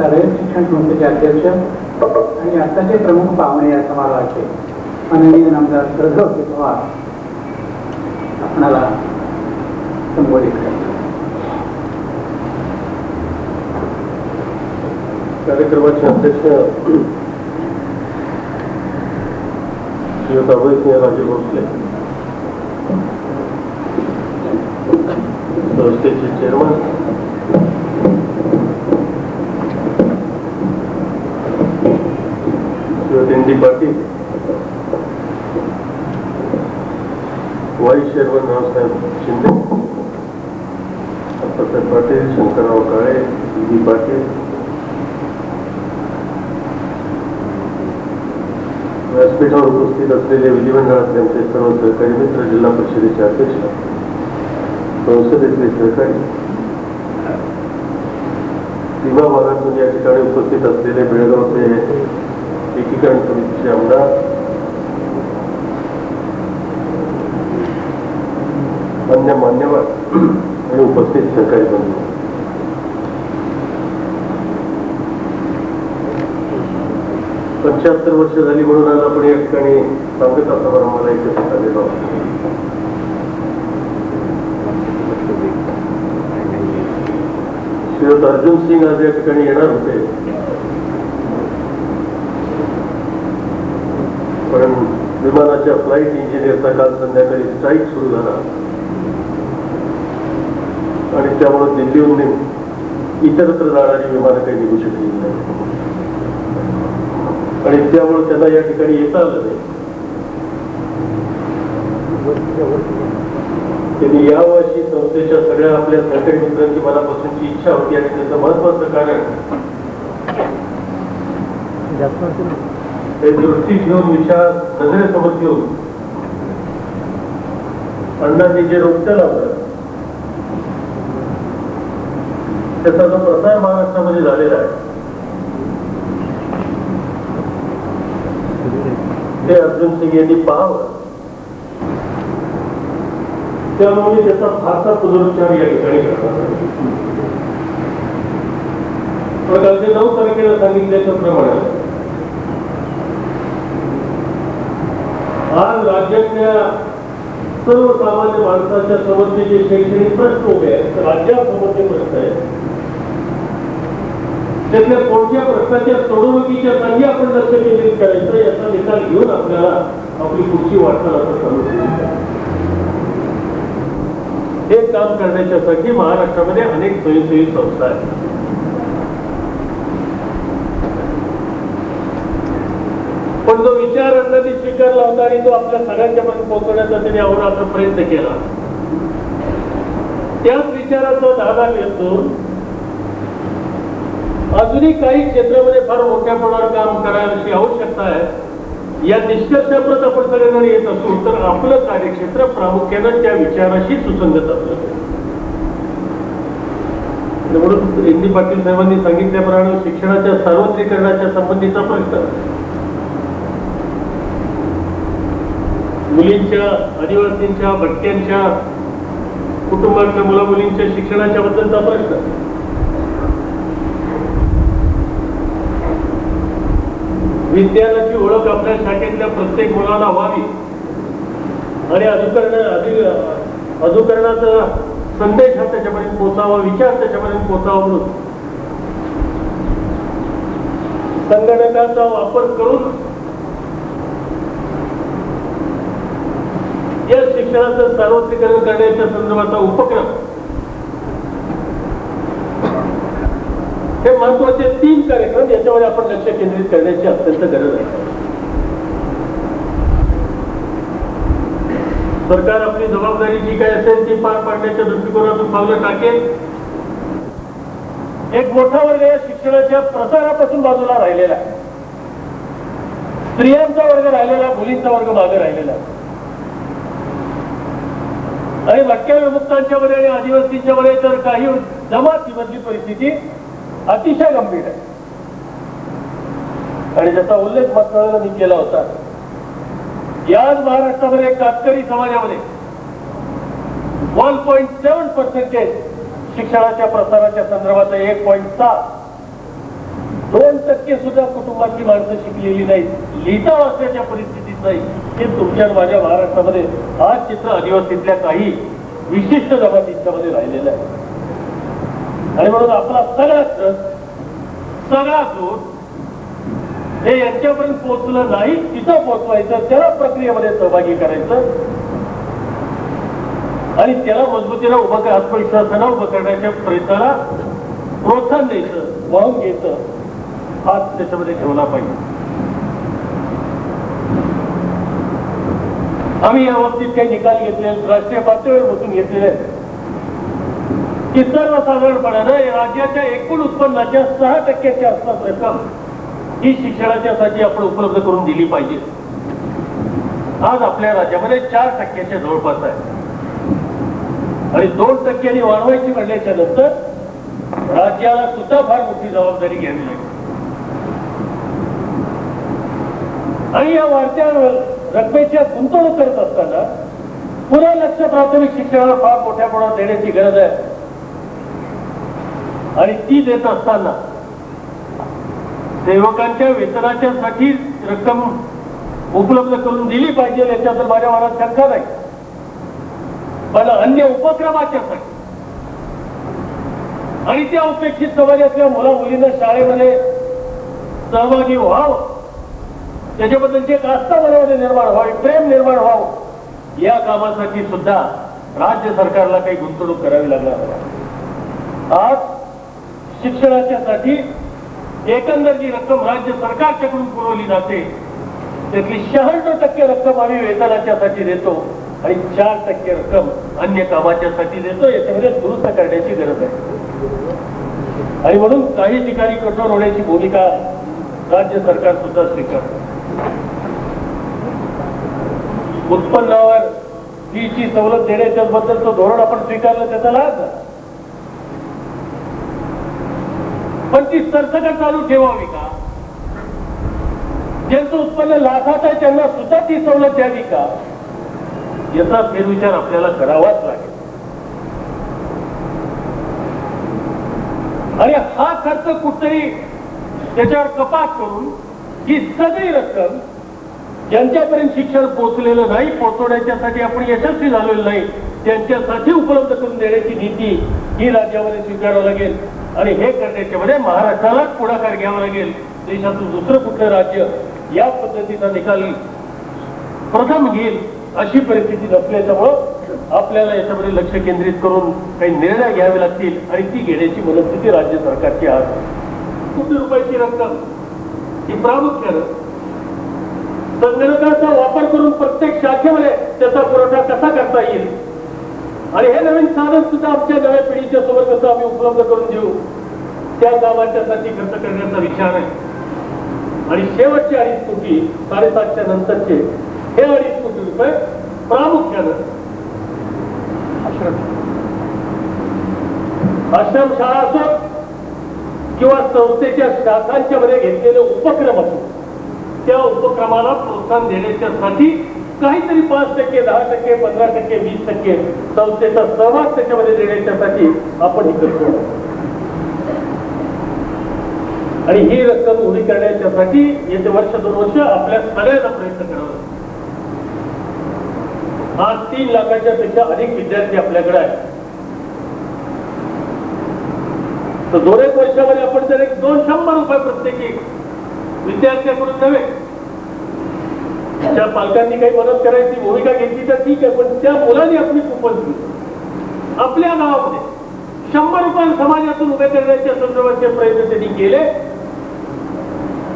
शालेय शिक्षण संस्थेचे अध्यक्ष आणि आत्ताचे प्रमुख पाहुणे या समारोहाचे माननीय नामदार सरस्वती पवार. आपणाला संबोधित करतो. कार्यक्रमाचे अध्यक्ष श्रीयुत अभयसिंह राजे भोसले. संस्थेचे chairman Shriyut N D Patil vice chairman Raosaheb Shinde. Appasaheb Patil Shankarrao Kale D Patil. व्यासपीठावर उपस्थित असलेले विधिमंडळातले आमचे सर्व सहकारी मित्र जिल्हा परिषदेचे अध्यक्ष संसदेतले सहकारी सीमा भागातून या ठिकाणी उपस्थित असलेले बेळगावचे एकीकरण समितीचे आमदार अन्य मान्यवर आणि उपस्थित सरकारी बंधू पंच्याहत्तर वर्ष झाली म्हणून आज आपण या ठिकाणी सांगता समारंभाला एकत्रित आलेलो आहोत. श्रीयुत अर्जुन सिंग आज या ठिकाणी येणार होते. पण विमानाच्या फ्लाईट इंजिनियरचा काल संध्याकाळी स्ट्राईक सुरू झाला. आणि त्यामुळे दिल्लीहून इतरत्र जाणारी विमानं काही निघू शकली नाही. आणि त्यामुळे त्यांना या ठिकाणी येता आलं नाही. त्यांनी यावर्षी संस्थेच्या सगळ्या आपल्या सहकारी मित्रांची मनापासूनची इच्छा होती आणि त्याचं महत्वाचं कारण हे दृष्टी घेऊन विचार नजरेसमोर घेऊन. अण्णांनी जे रोपटं लावलं त्याचा जो प्रसार महाराष्ट्रामध्ये झालेला आहे ते अर्जुन सिंग यांनी पाहावं. त्यामुळे त्याचा फारसा पुनरुच्चार या ठिकाणी करतात नऊ तारखेला सांगितल्याप्रमाणे आज राज्यातल्या सर्वसामान्य माणसाच्या समोरचे जे शैक्षणिक प्रश्न उभे आहेत. राज्यासमोरचे प्रश्न आहेत. त्यातल्या कोणत्या प्रश्नाच्या सोडवणुकीच्या जागी आपण लक्ष केंद्रित करायचं याचा निकाल घेऊन आपल्याला आपली पुढची वाटचाल आपण चालू हे काम करण्याच्यासाठी महाराष्ट्रामध्ये अनेक स्वयंसेवी संस्था आहेत. पण जो विचार अण्णांनी स्वीकारला होता आणि तो आपल्या सगळ्यांच्या पर्यंत पोहोचवण्याचा त्यांनी अहोरात्र प्रयत्न केला. त्याच विचाराचा धागा घेतो अजूनही काही क्षेत्रामध्ये फार मोठ्या प्रमाणावर काम करायची आवश्यकता आहे. या निष्कर्षाप्रत आपण सगळेजण येत असू तर आपलं कार्यक्षेत्र प्रामुख्यानं त्या विचाराशी सुसंगत असलं म्हणून एन डी पाटील साहेबांनी सांगितल्याप्रमाणे शिक्षणाच्या सार्वत्रिकरणाच्या संबंधीचा प्रश्न. मुलींच्या आदिवासींच्या भटक्यांच्या कुटुंबातल्या मुला मुलींच्या शिक्षणाच्या बद्दलचा प्रश्न. विज्ञानाची ओळख आपल्या शाखेतल्या प्रत्येक मुलाला व्हावी. आणि अधिकरण अधि अधुकरणाचा संदेश हा त्याच्यापर्यंत पोचावा विचार त्याच्यापर्यंत पोचावा म्हणून. संगणकाचा वापर करून या शिक्षणाचं सार्वत्रिकरण करण्याच्या संदर्भाचा उपक्रम हे महत्त्वाचे तीन कार्यक्रम याच्यावर आपण लक्ष केंद्रित करण्याची अत्यंत गरज आहे. सरकार आपली जबाबदारी जी काय असेल ती पार पाडण्याच्या दृष्टिकोनातून पावलं टाकेल. एक मोठा वर्ग या शिक्षणाच्या प्रसारापासून बाजूला राहिलेला आहे. स्त्रियांचा वर्ग राहिलेला मुलींचा वर्ग मागे राहिलेला आहे. आणि भटक्या विमुक्तांच्या मध्ये आणि आदिवासींच्या मध्ये तर काही जमातीमधली परिस्थिती अतिशय गंभीर आहे. आणि ज्याचा उल्लेख मात्र मी केला होता याच महाराष्ट्रामध्ये कातकरी समाजामध्ये वन पॉईंट सेव्हन पर्सेंटेज शिक्षणाच्या प्रसाराच्या संदर्भात एक पॉईंट सात दोन टक्के सुद्धा कुटुंबातली माणसं शिकलेली नाहीत. लिहिता वाचण्याच्या परिस्थिती नाही. हे तुमच्या माझ्या महाराष्ट्रामध्ये आज चित्र आदिवासीतल्या काही विशिष्ट जमातींच्यामध्ये राहिलेलं आहे. आणि म्हणून आपला सगळा सगळा जोर हे यांच्यापर्यंत पोहोचलं नाही तिथं पोहोचवायचं त्याला प्रक्रियेमध्ये सहभागी करायचं. आणि त्याला मजबूतीला उभं कर आत्मविश्वासानं उभं करण्याच्या प्रयत्नाला प्रोत्साहन द्यायचं वाहून घ्यायचं. हाच त्याच्यामध्ये ठेवला पाहिजे. आम्ही या बाबतीत काही निकाल घेतले राष्ट्रीय पातळीवर बसून घेतलेले आहेत. की सर्वसाधारणपणानं राज्याच्या एकूण उत्पन्नाच्या सहा टक्क्याच्या आसपास रक्कम ही शिक्षणाच्यासाठी आपण उपलब्ध करून दिली पाहिजे. आज आपल्या राज्यामध्ये चार टक्क्याच्या जवळपास आहे. आणि दोन टक्क्यांनी वाढवायची म्हणल्याच्या नंतर राज्याला सुद्धा फार मोठी जबाबदारी घ्यावी लागेल. आणि या वाढत्या रकमेच्या गुंतवणूक करत असताना पुन्हा लक्ष प्राथमिक शिक्षणाला फार मोठ्या प्रमाणात देण्याची गरज आहे. आणि ती देत असताना सेवकांच्या वेतनाच्या साठी रक्कम उपलब्ध करून दिली पाहिजे याच्यात माझ्या मनात शंका नाही. पण अन्य उपक्रमाच्यासाठी आणि त्या उपेक्षित समाजातल्या मुला मुलींना शाळेमध्ये सहभागी व्हावं. त्याच्याबद्दलची एक आस्था मनामध्ये निर्माण व्हावी प्रेम निर्माण व्हावं या कामासाठी सुद्धा राज्य सरकारला काही गुंतवणूक करावी लागणार आज शिक्षणाच्यासाठी एकंदर जी रक्कम राज्य सरकारच्याकडून पुरवली जाते त्यातली शहाण्णव टक्के रक्कम आम्ही वेतनाच्यासाठी देतो आणि चार टक्के रक्कम अन्य कामाच्यासाठी देतो याच्यामध्ये दुरुस्त करण्याची गरज आहे. आणि म्हणून काही ठिकाणी कठोर होण्याची भूमिका राज्य सरकार सुद्धा स्वीकारतं. उत्पन्नावर फीची सवलत देण्याच्या बद्दलचं धोरण आपण स्वीकारलं त्याचा लाभ पण ती सरसकट चालू ठेवावी का? ज्यांचं उत्पन्न लाखात आहे त्यांना सुद्धा ती सवलत द्यावी का? याचा फेरविचार आपल्याला करावाच लागेल. आणि हा खर्च कुठतरी त्याच्यावर कपात करून ही सगळी रक्कम ज्यांच्यापर्यंत शिक्षण पोहोचलेलं नाही पोहोचवण्याच्यासाठी आपण यशस्वी झालेलो नाही. त्यांच्यासाठी उपलब्ध करून देण्याची नीती ही राज्यामध्ये स्वीकारावं लागेल. आणि हे करण्याच्या मध्ये महाराष्ट्रालाच पुढाकार घ्यावा लागेल. देशातून दुसरं कुठलं राज्य या पद्धतीचा निकाल प्रथम घेईल अशी परिस्थिती नसल्याच्यामुळं आपल्याला याच्यामध्ये लक्ष केंद्रित करून काही निर्णय घ्यावे लागतील आणि ती घेण्याची मनस्थिती राज्य सरकारची आज कोटी रुपयाची रक्कम? ही प्रामुख्यानं संगणकाचा वापर करून प्रत्येक शाखेमध्ये त्याचा पुरवठा कसा करता येईल? आणि हे नवीन साधन सुद्धा आमच्या नव्या पिढीच्या सोबत कसं आम्ही उपलब्ध करून देऊ? त्या कामाच्यासाठी खर्च करण्याचा विचार आहे. आणि शेवटचे अडीच कोटी साडेसातच्या नंतरचे हे अडीच कोटी रुपये प्रामुख्यानं आश्रमशाळा असो किंवा संस्थेच्या शाखांच्या मध्ये घेतलेले उपक्रम असो त्या उपक्रमाला प्रोत्साहन देण्याच्यासाठी काहीतरी पाच टक्के दहा टक्के पंधरा टक्के वीस टक्के संस्थेचा सहभाग त्याच्यामध्ये देण्याच्यासाठी आपण हे करतो. आणि ही रक्कम उभी करण्याच्यासाठी येते वर्ष दोन वर्ष आपल्या सगळ्यांना प्रयत्न करावा. आज तीन लाखाच्या पेक्षा अधिक विद्यार्थी आपल्याकडे आहेत. तर दोन एक वर्षामध्ये आपण जर एक दोन शंभर रुपये प्रत्येकी विद्यार्थ्याकडून नव्हे. त्या पालकांनी काही मदत करायची भूमिका घेतली तर ठीक आहे पण त्या मुलांनी आपली कुपन दिली. आपल्या गावामध्ये शंभर रुपये समाजातून उभे करण्याच्या संदर्भाचे प्रयत्न त्यांनी केले.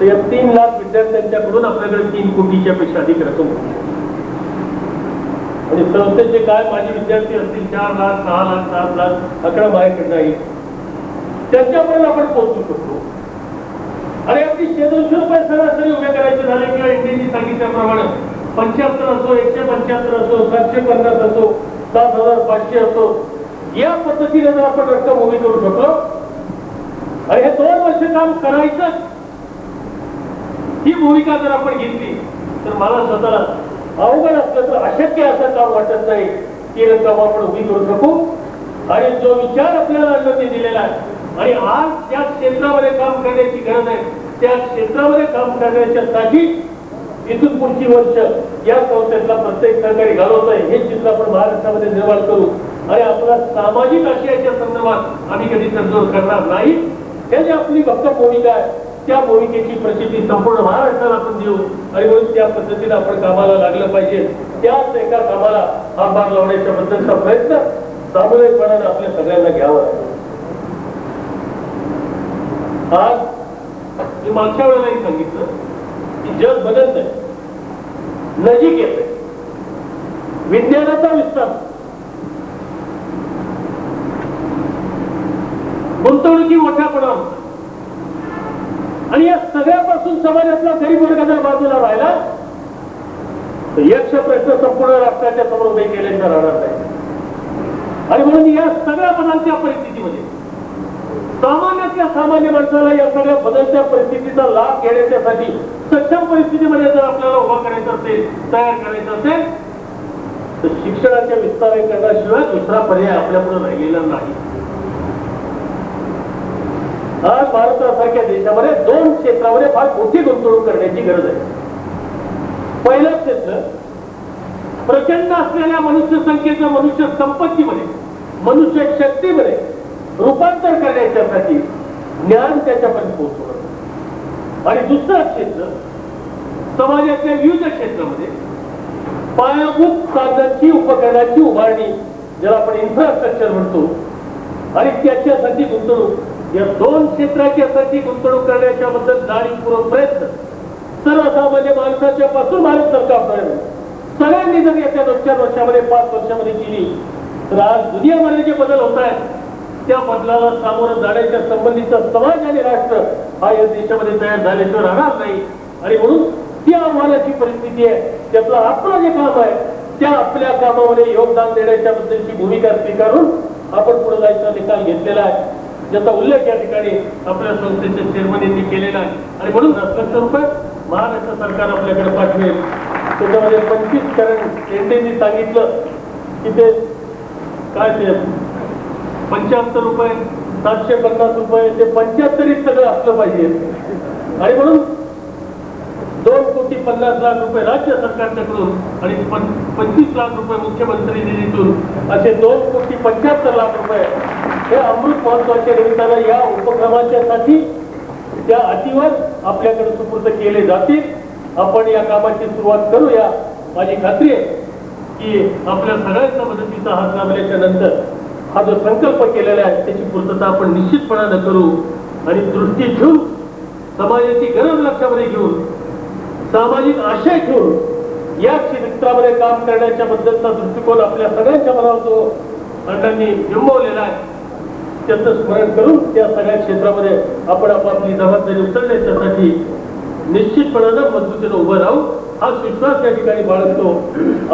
तर या तीन लाख विद्यार्थ्यांच्याकडून आपल्याकडे तीन कोटीच्या पेक्षा अधिक रक्कम होती. आणि संस्थेचे काय माझे विद्यार्थी असतील चार लाख सहा लाख सात लाख अकरा माझ्याकडे नाही त्यांच्यापर्यंत आपण पोहोचू शकतो. आणि अगदी शे दोनशे रुपये सरासरी उभे करायचे झाले किंवा इंडियननी सांगितल्याप्रमाणे पंच्याहत्तर असो एकशे पंच्याहत्तर असो सातशे पन्नास असो सात हजार पाचशे असो या पद्धतीने जर आपण रक्कम उभी करू शकलो आणि हे दोन वर्ष काम करायचं ही भूमिका जर आपण घेतली तर मला स्वतःला अवघड असलं तर अशक्य असं काम वाटत नाही. ती रक्कम आपण उभी करू शकू. आणि जो विचार आपल्याला अन्नती दिलेला आहे आणि आज त्या क्षेत्रामध्ये काम करण्याची गरज आहे. त्या क्षेत्रामध्ये काम करण्याच्यासाठी इथून पुढची वर्ष या संस्थेतला प्रत्येक सरकारी घालवत आहे. हे चित्र आपण महाराष्ट्रामध्ये निर्माण करू. आणि आपला सामाजिक आशयाच्या संदर्भात आम्ही कधी तडजोड करणार नाही. हे जे आपली फक्त भूमिका आहे त्या भूमिकेची प्रसिद्धी संपूर्ण महाराष्ट्राला आपण देऊ. आणि म्हणून त्या पद्धतीने आपण कामाला लागलं पाहिजे. त्याच एका कामाला हातभार लावण्याच्या बद्दलचा प्रयत्न सामुदायिकपणाने आपल्या सगळ्यांना घ्यावा. लागेल. आज मी मागच्या वेळेलाही सांगितलं की जग बदलत आहे. नजीक येत आहे. विज्ञानाचा विस्तार. गुंतवणुकी मोठ्यापणा होता आणि या सगळ्यापासून समाजातला गरीब वर्ग जर बाजूला राहिला तर यक्ष प्रश्न संपूर्ण राष्ट्राच्या समोर उभे केल्याशिवाय राहणार नाही. आणि म्हणून या सगळ्या बदलत्या परिस्थितीमध्ये सामान्यातल्या सामान्य माणसाला या सगळ्या बदलत्या परिस्थितीचा लाभ घेण्याच्यासाठी सक्षम परिस्थितीमध्ये जर आपल्याला उभा करायचं असेल तयार करायचं असेल तर शिक्षणाच्या विस्तारीकरणाशिवाय दुसरा पर्याय आपल्यापुढे राहिलेला नाही. आज भारतासारख्या देशामध्ये दोन क्षेत्रामध्ये फार मोठी गुंतवणूक करण्याची गरज आहे. पहिलं क्षेत्र प्रचंड असलेल्या मनुष्य संख्येच्या मनुष्य संपत्तीमध्ये मनुष्य शक्तीमध्ये रूपांतर करण्याच्यासाठी ज्ञान त्याच्यापर्यंत पोहोचवणं आणि दुसरं क्षेत्र समाजातल्या विविध क्षेत्रामध्ये पायाभूत साधनांची उपकरणाची उभारणी ज्याला आपण इन्फ्रास्ट्रक्चर म्हणतो आणि त्याच्यासाठी गुंतवणूक या दोन क्षेत्राच्यासाठी गुंतवणूक करण्याच्या बद्दल जाणीवपूर्वक प्रयत्न. सर्वसामान्य माणसाच्या पासून भारत सरकारपर्यंत. सगळ्यांनी जर याच्या दोन चार वर्षामध्ये पाच वर्षामध्ये केली तर आज दुनियामध्ये जे बदल होत आहेत त्या बदलाला सामोरं जाण्याच्या संबंधीचा समाज आणि राष्ट्र हा या देशामध्ये तयार झाल्याशिवाय राहणार नाही. आणि म्हणून ती आव्हानाची परिस्थिती आहे. त्यातलं आपलं जे काम आहे त्या आपल्या कामामध्ये योगदान देण्याच्या बद्दलची भूमिका स्वीकारून आपण पुढे जायचा निकाल घेतलेला आहे. ज्याचा उल्लेख या ठिकाणी आपल्या संस्थेच्या चेअरमन यांनी केलेला आहे. आणि म्हणून दस लक्ष रुपये महाराष्ट्र सरकार आपल्याकडे पाठवेल. त्याच्यामध्ये पंचवीस कारण एनडीनी सांगितलं की ते काय ते पंच्याहत्तर रुपये सातशे पन्नास रुपये ते पंच्याहत्तरीत सगळं असलं पाहिजे. आणि म्हणून दोन कोटी पन्नास लाख रुपये राज्य सरकारच्याकडून आणि पंचवीस लाख रुपये मुख्यमंत्री निधीतून असे दोन कोटी पंच्याहत्तर लाख रुपये हे अमृत महोत्सवाच्या निमित्तानं या उपक्रमाच्यासाठी त्या अटीवर आपल्याकडे सुपूर्द केले जातील. आपण या कामाची सुरुवात करूया. माझी खात्री आहे की आपल्या सगळ्यांच्या मदतीचा हात लाभल्याच्या नंतर हा जो संकल्प केलेला आहे त्याची पूर्तता आपण निश्चितपणानं करू आणि दृष्टी ठेवून समाजाची गरज लक्षामध्ये घेऊन सामाजिक आशय ठेवून या क्षेत्रामध्ये काम करण्याच्या बद्दलचा दृष्टिकोन आपल्या सगळ्यांच्या मनावर जो अण्णांनी बिंबवलेला आहे. त्याचं स्मरण करून त्या सगळ्या क्षेत्रामध्ये आपण आपापली जबाबदारी उचलण्याच्यासाठी निश्चितपणानं मजबूतीनं उभं राहू हा विश्वास या ठिकाणी बाळगतो.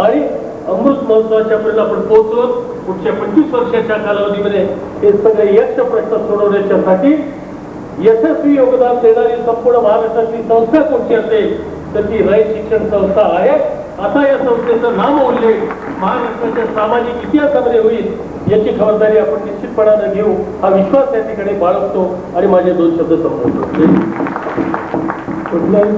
आणि अमृत महोत्सवाच्या पर्यंत आपण पोहोचलो. पुढच्या पंचवीस वर्षाच्या कालावधीमध्ये हे सगळे यक्ष प्रश्न सोडवण्याच्यासाठी यशस्वी योगदान देणारी संपूर्ण महाराष्ट्रातली संस्था कोणती असेल तर ती राय शिक्षण संस्था आहे. आता या संस्थेचं नाम उल्लेख महाराष्ट्राच्या सामाजिक इतिहासामध्ये होईल याची खबरदारी आपण निश्चितपणानं घेऊ. हा विश्वास या ठिकाणी बाळगतो आणि माझे दोन शब्द संपवतो. कुठल्याही